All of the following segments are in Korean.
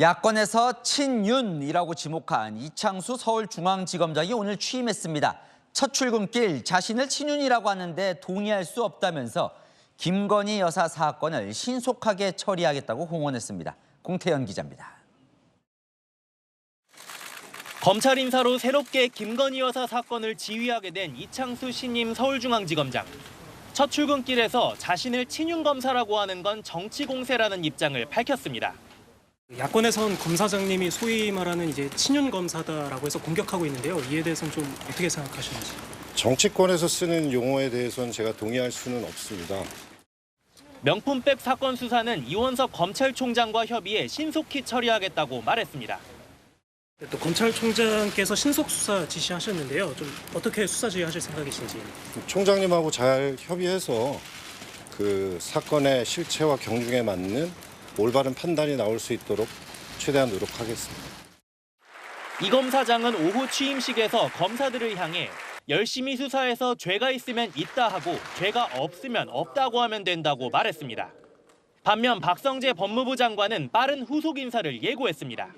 야권에서 친윤이라고 지목한 이창수 서울중앙지검장이 오늘 취임했습니다. 첫 출근길 자신을 친윤이라고 하는데 동의할 수 없다면서 김건희 여사 사건을 신속하게 처리하겠다고 공언했습니다. 공태현 기자입니다. 검찰 인사로 새롭게 김건희 여사 사건을 지휘하게 된 이창수 신임 서울중앙지검장. 첫 출근길에서 자신을 친윤 검사라고 하는 건 정치 공세라는 입장을 밝혔습니다. 야권에선 검사장님이 소위 말하는 이제 친윤 검사다라고 해서 공격하고 있는데요. 이에 대해서는 좀 어떻게 생각하시는지. 정치권에서 쓰는 용어에 대해서는 제가 동의할 수는 없습니다. 명품백 사건 수사는 이원석 검찰총장과 협의해 신속히 처리하겠다고 말했습니다. 또 검찰총장께서 신속 수사 지시하셨는데요. 좀 어떻게 수사 지휘하실 생각이신지. 총장님하고 잘 협의해서 그 사건의 실체와 경중에 맞는 올바른 판단이 나올 수 있도록 최대한 노력하겠습니다. 이 검사장은 오후 취임식에서 검사들을 향해 열심히 수사해서 죄가 있으면 있다 하고 죄가 없으면 없다고 하면 된다고 말했습니다. 반면 박성재 법무부 장관은 빠른 후속 인사를 예고했습니다.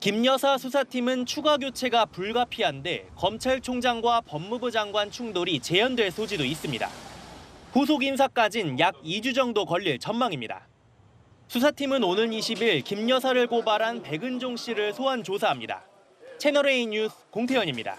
김 여사 수사팀은 추가 교체가 불가피한데 검찰총장과 법무부 장관 충돌이 재현될 소지도 있습니다. 후속 인사까진 약 2주 정도 걸릴 전망입니다. 수사팀은 오는 20일 김 여사를 고발한 백은종 씨를 소환 조사합니다. 채널A 뉴스 공태현입니다.